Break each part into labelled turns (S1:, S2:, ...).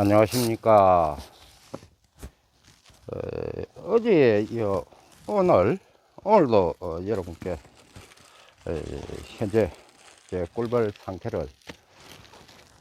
S1: 안녕하십니까. 어, 어제, 요, 오늘, 오늘도 어, 여러분께 에, 현재 제 꿀벌 상태를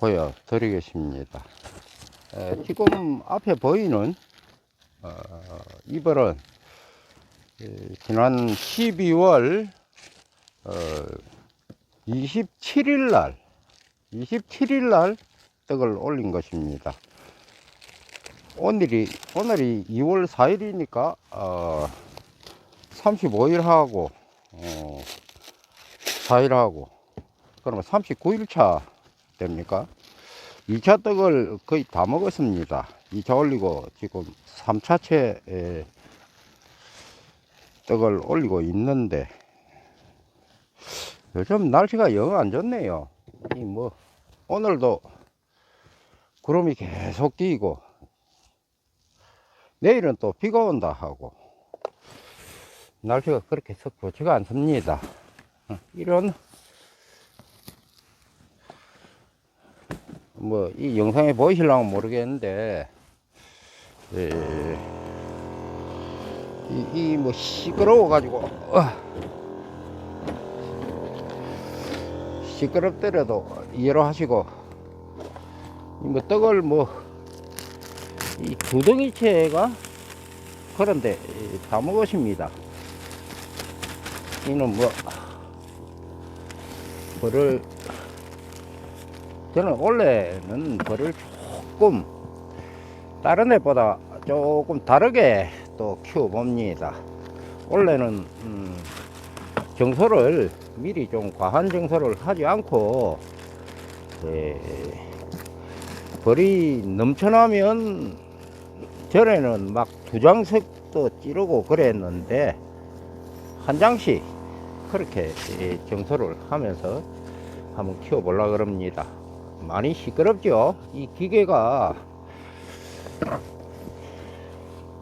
S1: 보여드리겠습니다. 에, 지금 앞에 보이는 어, 이벌은 에, 지난 12월 어, 27일 날, 27일 날 떡을 올린 것입니다. 오늘이, 오늘이 2월 4일이니까, 어, 35일 하고, 어, 4일 하고, 그러면 39일 차 됩니까? 2차 떡을 거의 다 먹었습니다. 2차 올리고 지금 3차째 떡을 올리고 있는데, 요즘 날씨가 영 안 좋네요. 이 뭐, 오늘도 구름이 계속 끼고, 내일은 또 비가 온다 하고, 날씨가 그렇게 썩 좋지가 않습니다. 어, 이런, 뭐, 이 영상에 보이실랑은 모르겠는데, 에, 이, 이, 뭐, 시끄러워 가지고, 어. 시끄럽더라도 이해로 하시고 이 뭐 떡을 뭐이 두덩이채가 그런데 다 먹으십니다. 이는 뭐 벌을 저는 원래는 벌을 조금 다른 애보다 조금 다르게 또 키워봅니다. 원래는 음, 정소를 미리 좀 과한 정소를 하지 않고 에, 벌이 넘쳐나면 전에는 막 두 장씩도 찌르고 그랬는데 한 장씩 그렇게 에, 정소를 하면서 한번 키워보려 그럽니다. 많이 시끄럽죠? 이 기계가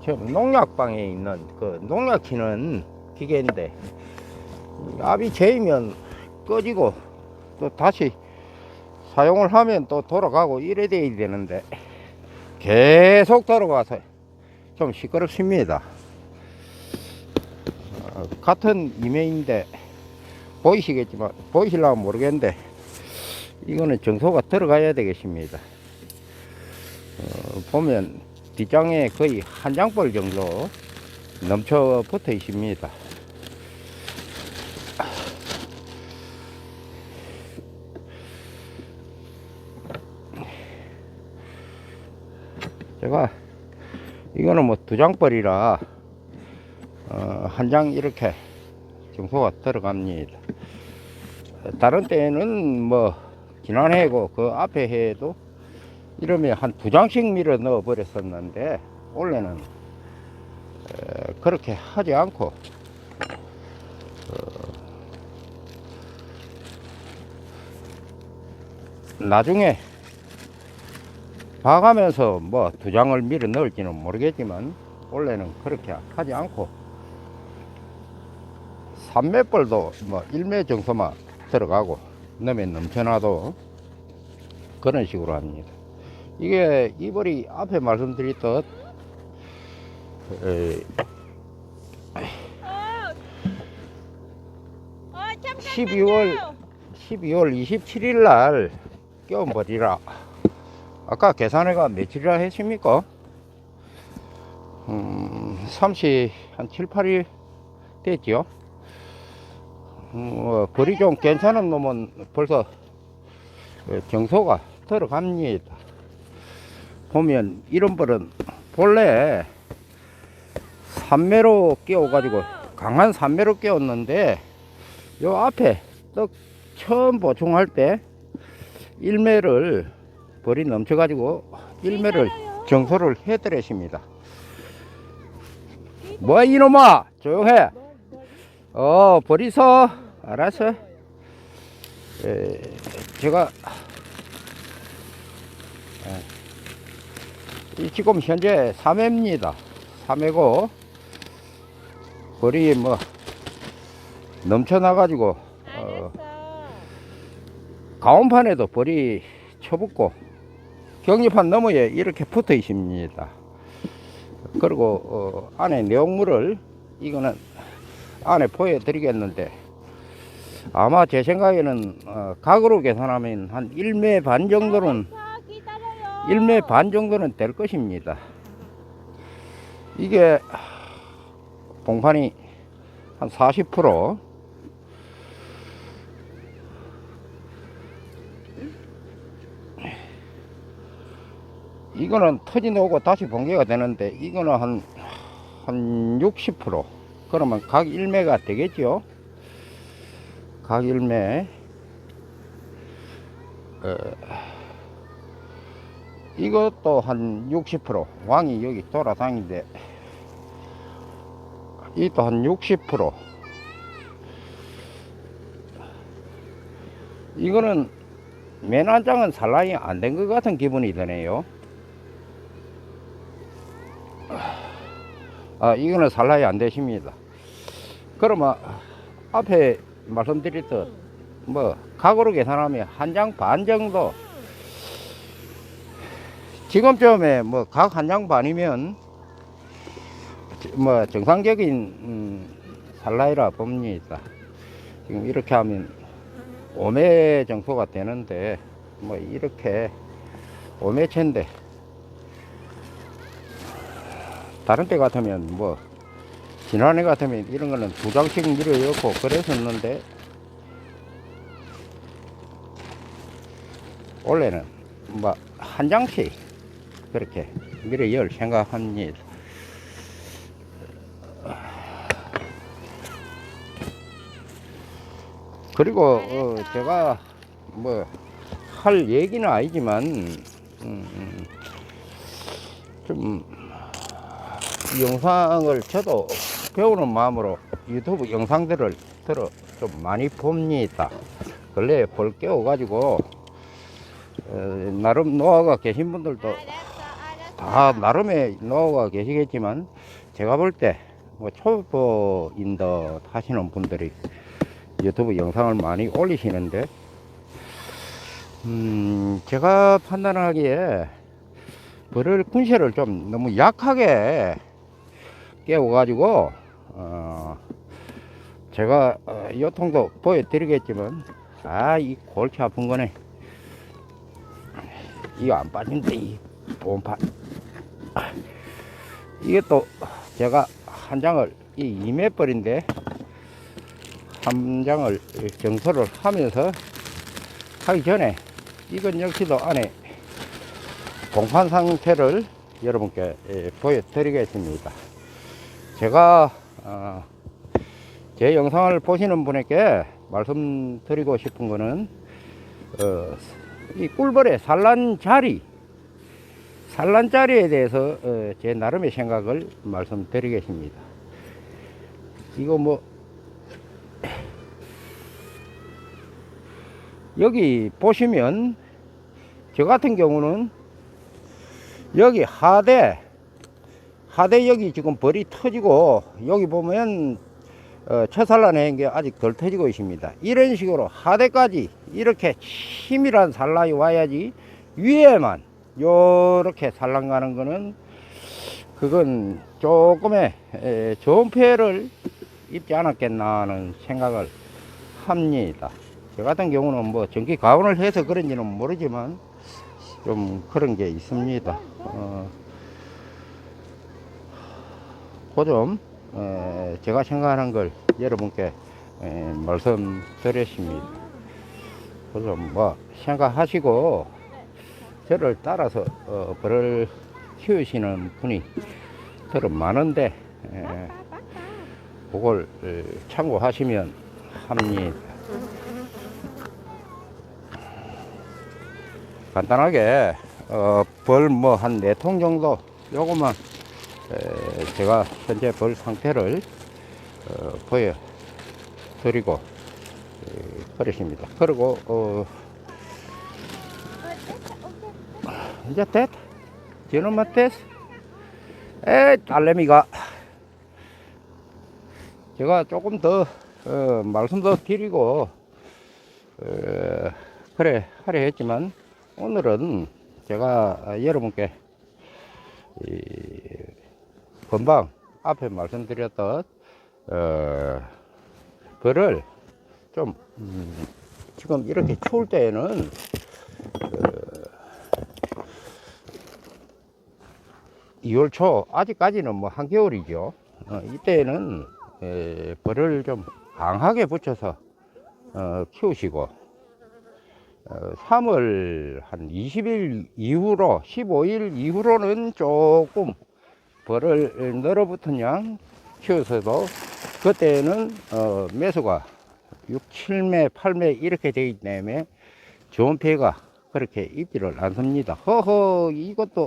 S1: 지금 농약방에 있는 그 농약 치는 기계인데 압이 재이면 꺼지고 또 다시 사용을 하면 또 돌아가고 이래 돼야 되는데 계속 돌아가서 좀 시끄럽습니다. 어, 같은 이메인데 보이시겠지만 보이실라면 모르겠는데 이거는 정소가 들어가야 되겠습니다. 어, 보면 뒷장에 거의 한 장벌 정도 넘쳐 붙어 있습니다. 제가 이거는 뭐 두 장벌이라 어, 한 장 이렇게 정소가 들어갑니다. 다른 때는 뭐 지난해고 그 앞에 해도 이러면 한 두 장씩 밀어 넣어 버렸었는데 원래는 에, 그렇게 하지 않고 어, 나중에 봐가면서 뭐 두 장을 밀어 넣을지는 모르겠지만 원래는 그렇게 하지 않고 삼매벌도 뭐 1매 정도만 들어가고 넣으면 넘쳐나도 그런 식으로 합니다. 이게 이벌이 앞에 말씀드렸듯 에,
S2: 어, 잠깐만요.
S1: 12월 12월 27일 날 벌이라 아까 계산해가 며칠이라 했습니까? 음, 30, 한 7, 8일 됐죠? 음, 어, 벌이 좀 괜찮은 놈은 벌써 어, 정소가 들어갑니다. 보면 이런 벌은 본래 산매로 끼워가지고 강한 산매로 끼웠는데 요 앞에 떡 처음 보충할 때 1매를 벌이 넘쳐가지고 1매를 정소를 해드렸습니다. 뭐야 이놈아 조용해 어 버리서 알았어 에, 제가 에, 이 지금 현재 3회입니다 3회고 벌이 뭐 넘쳐나 가지고 어. 가온판에도 벌이 쳐붙고 격리판 너머에 이렇게 붙어 있습니다. 그리고 어, 안에 내용물을 이거는 안에 보여드리겠는데 아마 제 생각에는 어, 각으로 계산하면 한 1매 반 정도는
S2: 자, 기다려요.
S1: 1매 반 정도는 될 것입니다. 이게 봉판이 한 40% 이거는 터진 오고 다시 번개가 되는데 이거는 한, 한 60% 그러면 각 1매가 되겠죠 각 1매. 어, 이것도 한 60% 왕이 여기 돌아다니는데 이것도 한 60% 이거는 맨 안장은 산란이 안 된 것 같은 기분이 드네요 아 이거는 산란이 안 되십니다 그러면 앞에 말씀드렸듯 뭐 각으로 계산하면 한 장 반 정도 지금쯤에 뭐 각 한 장 반이면 뭐 정상적인 음, 살라이라 봅니다. 지금 이렇게 하면 5매 정도가 되는데 뭐 이렇게 5매체인데 다른 때 같으면 뭐 지난해 같으면 이런 거는 두 장씩 밀어넣고 그랬었는데 원래는 뭐 한 장씩 그렇게 밀어 열 생각합니다. 그리고 어, 제가 뭐 할 얘기는 아니지만 음, 음, 좀 영상을 저도 배우는 마음으로 유튜브 영상들을 들어 좀 많이 봅니다. 근래 볼 깨워 가지고 어, 나름 노하가 계신 분들도. 다 나름의 노하가 계시겠지만 제가 볼 때 뭐 초보인 듯 하시는 분들이 유튜브 영상을 많이 올리시는데 음 제가 판단하기에 벌을 군세를 좀 너무 약하게 깨워가지고 어 제가 어, 요통도 보여드리겠지만 아 이 골치 아픈 거네 이거 안 빠진다 이 본판 이게 또 제가 한 장을 이 2매벌인데 한 장을 정서를 하면서 하기 전에 이건 역시도 안에 공판 상태를 여러분께 예, 보여드리겠습니다. 제가 어, 제 영상을 보시는 분에게 말씀드리고 싶은 거는 어, 이 꿀벌의 산란 자리 산란 자리에 대해서 어, 제 나름의 생각을 말씀드리겠습니다. 이거 뭐 여기 보시면 저 같은 경우는 여기 하대 하대 여기 지금 벌이 터지고 여기 보면 어, 처산란한 게 아직 덜 터지고 있습니다. 이런 식으로 하대까지 이렇게 치밀한 산란이 와야지 위에만 요렇게 산란 가는 거는 그건 조금의 에, 좋은 피해를 입지 않았겠나 하는 생각을 합니다. 저 같은 경우는 뭐 전기 가온을 해서 그런지는 모르지만 좀 그런 게 있습니다. 어, 그좀 에, 제가 생각하는 걸 여러분께 에, 말씀드렸습니다. 그좀뭐 생각하시고 저를 따라서 어, 벌을 키우시는 분이 더러 많은데 에, 그걸 에, 참고하시면 합니다. 간단하게 어, 벌 뭐 한 네 통 정도 요것만 에, 제가 현재 벌 상태를 어, 보여 드리고 그러십니다. 그리고 어, 이제 됐다. 지금만 됐어. 에 딸내미가 제가 조금 더 어, 말씀 더 드리고 어, 그래 하려 했지만 오늘은 제가 아, 여러분께 이, 금방 앞에 말씀드렸던 어, 벌을 좀 음, 지금 이렇게 추울 때에는 어, 2월 초 아직까지는 뭐 한겨울이죠. 어, 이때는 에, 벌을 좀 강하게 붙여서 어, 키우시고 어, 3월 한 20일 이후로 15일 이후로는 조금 벌을 늘어붙은 양 키워서도 그때는 어, 매수가 6, 7매, 8매 이렇게 되기 때문에 좋은 피해가 그렇게 있지를 않습니다. 허허 이것도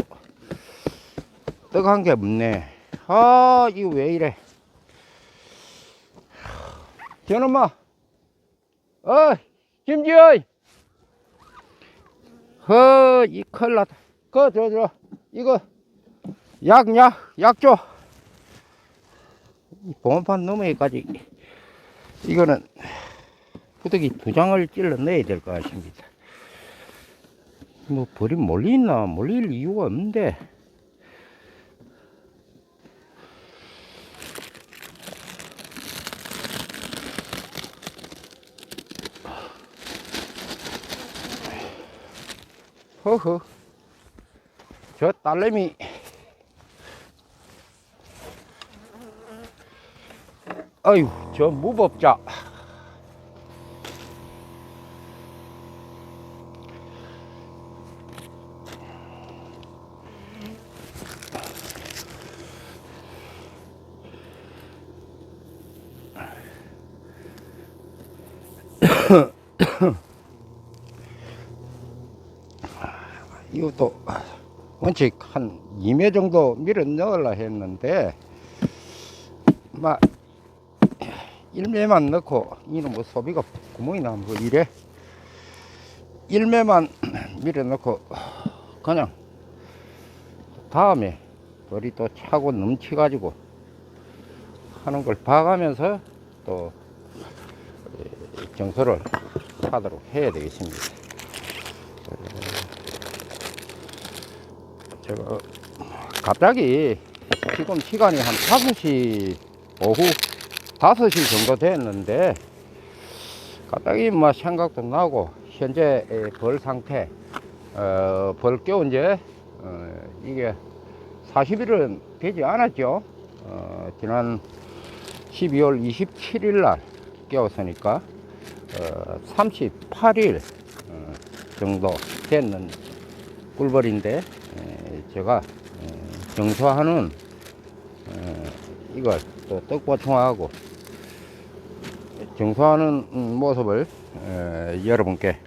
S1: 떡한 게 없네. 아 이거 왜 이래? 저놈아, 어 김지현, 허이 큰일 났다. 그저 저 이거 약 약 약 줘. 이 보험판 넘어기까지 이거는 후덕이 두 장을 찔러 내야 될 것 같습니다. 뭐 벌이 몰리나 몰릴 이유가 없는데 허허 저 딸내미 아유 저 무법자. 이것도 원칙 한 2매 정도 밀어 넣으려 했는데 막 1매만 넣고 이는 뭐 소비가 구멍이 나면 뭐 이래 1매만 밀어 넣고 그냥 다음에 머리 또 차고 넘치 가지고 하는 걸 봐가면서 또 에, 정서를 하도록 해야 되겠습니다. 제가 갑자기 지금 시간이 한 5시 오후 5시 정도 됐는데 갑자기 뭐 생각도 나고 현재 에, 벌 상태 어, 벌 깨운 지 어, 이게 40일은 되지 않았죠. 어, 지난 12월 27일 날 깨웠으니까 어, 38일 어, 정도 됐는 꿀벌인데 에, 제가 에, 정수하는 에, 이걸 또 떡보충하고 정수하는 음, 모습을 에, 여러분께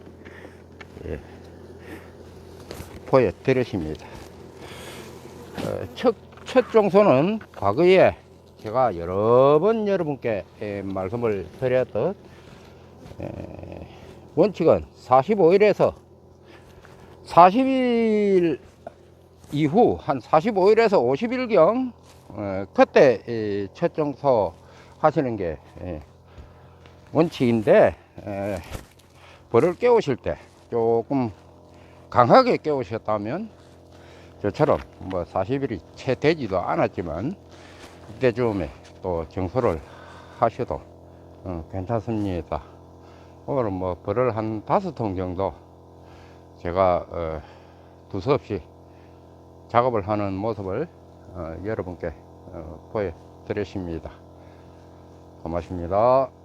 S1: 예, 보여드렸습니다. 어, 첫, 첫 정수는 과거에 제가 여러 번 여러분께 에, 말씀을 드렸던 에, 원칙은 45일에서 40일 이후 한 45일에서 50일경 어, 그때 이첫 정서 하시는 게 예, 원칙인데 에, 벌을 깨우실 때 조금 강하게 깨우셨다면 저처럼 뭐 40일이 채 되지도 않았지만 그때쯤에 또 정서를 하셔도 어, 괜찮습니다. 오늘은 뭐 벌을 한 다섯 통 정도 제가 어, 두서없이 작업을 하는 모습을 어, 여러분께 어, 보여드렸습니다. 고맙습니다.